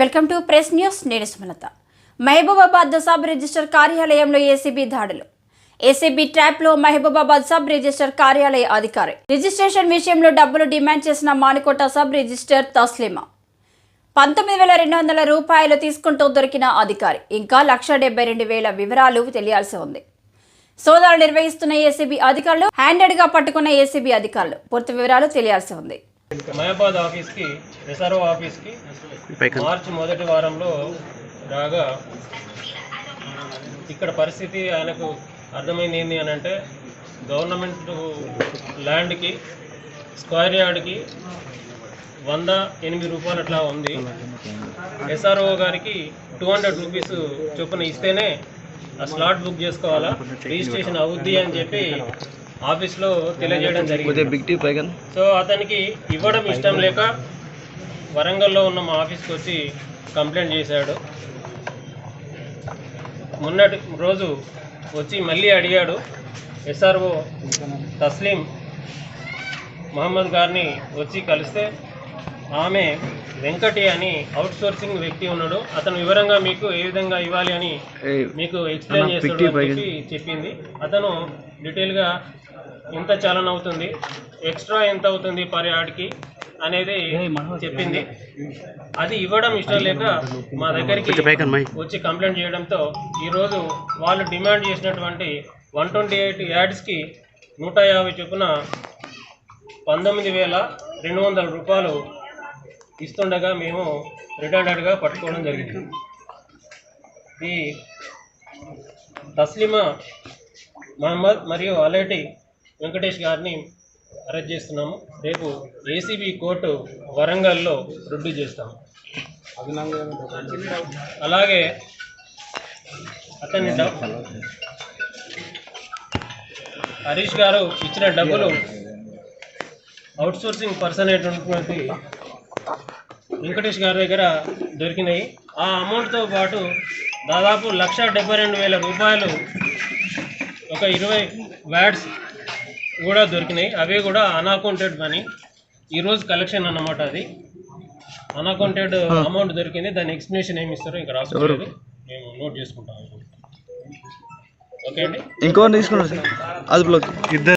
Welcome to press news నేను Sumalatha. Mahabubabad sub register కార్యాలయంలో ACB దాడులు. ఏసీబీ ట్రాప్లో మహబూబాబాద్ సబ్ రిజిస్టర్ కార్యాలయ అధికారి. రిజిస్ట్రేషన్ విషయంలో డబ్బులు డిమాండ్ చేసిన మానికోట సబ్ రిజిస్టర్ తస్లిమా. పంతొమ్మిది వేల రెండు వందల రూపాయలు తీసుకుంటూ దొరికిన అధికారి. ఇంకా లక్ష డెబ్బై రెండు వేల వివరాలు తెలియాల్సి ఉంది. సోదాలు నిర్వహిస్తున్న ఏసీబీ అధికారులు హ్యాండెడ్గా పట్టుకున్న ఏసీబీ అధికారులు. పూర్తి వివరాలు తెలియాల్సి ఉంది. మహబాద్ ఆఫీస్కి ఎస్ఆర్ఓ ఆఫీస్కి మార్చి మొదటి వారంలో రాగా ఇక్కడ పరిస్థితి ఆయనకు అర్థమైంది ఏంటి అని అంటే గవర్నమెంట్ ల్యాండ్కి స్క్వేర్ యార్డ్కి వంద ఎనిమిది రూపాయలు అట్లా ఉంది. ఎస్ఆర్ఓ గారికి టూ హండ్రెడ్ రూపీస్ చొప్పున ఇస్తేనే ఆ స్లాట్ బుక్ చేసుకోవాలా? రిజిస్ట్రేషన్ అవుద్ది అని చెప్పి ఆఫీస్లో తెలియజేయడం జరిగింది. సో అతనికి ఇవ్వడం ఇష్టం లేక వరంగల్లో ఉన్న మా ఆఫీస్కి వచ్చి కంప్లైంట్ చేశాడు. మొన్నటి రోజు వచ్చి మళ్ళీ అడిగాడు ఎస్ఆర్ఓ తస్లీం మహమ్మద్ గారిని వచ్చి కలిస్తే ఆమె వెంకటి అని అవుట్ సోర్సింగ్ వ్యక్తి ఉన్నాడు అతను వివరంగా మీకు ఏ విధంగా ఇవ్వాలి అని మీకు ఎక్స్ప్లెయిన్ చేస్తాడు చెప్పింది. అతను డీటెయిల్గా ఎంత చలన అవుతుంది? ఎక్స్ట్రా ఎంత అవుతుంది పర్ యార్డ్కి అనేది చెప్పింది. అది ఇవ్వడం ఇష్టం లేక మా దగ్గరికి వచ్చి కంప్లైంట్ చేయడంతో ఈరోజు వాళ్ళు డిమాండ్ చేసినటువంటి వన్ ట్వంటీ ఎయిట్ యాడ్స్కి నూట యాభై చొప్పున పంతొమ్మిది వేల రెండు వందల రూపాయలు ఇస్తుండగా మేము రిటర్న్డ్గా పట్టుకోవడం జరిగింది. ఈ తస్లిమా మహమ్మద్ మరియు అలేటి వెంకటేష్ గారిని అరెస్ట్ చేస్తున్నాము. రేపు ఏసీబీ కోర్టు వరంగల్లో రుడ్డు చేస్తాము. అలాగే అతని హరీష్ గారు ఇచ్చిన డబ్బులు అవుట్సోర్సింగ్ పర్సన్ అయినటువంటి వెంకటేష్ గారి దగ్గర దొరికినాయి. ఆ అమౌంట్తో పాటు దాదాపు లక్ష డెబ్బై రెండు వేల రూపాయలు ఒక ఇరవై వ్యాట్స్ కూడా దొరికినాయి. అవి కూడా అన్అకౌంటెడ్ మనీ ఈరోజు కలెక్షన్ అన్నమాట అది. అన్అకౌంటెడ్ అమౌంట్ దొరికింది. దాని ఎక్స్ప్లెనేషన్ ఏమి ఇస్తారో ఇంకా రాసుకోలేదు మేము నోట్ చేసుకుంటాం. ఓకే అండి. ఇంకో తీసుకున్నారు సార్ అదుపులోకి ఇద్దరు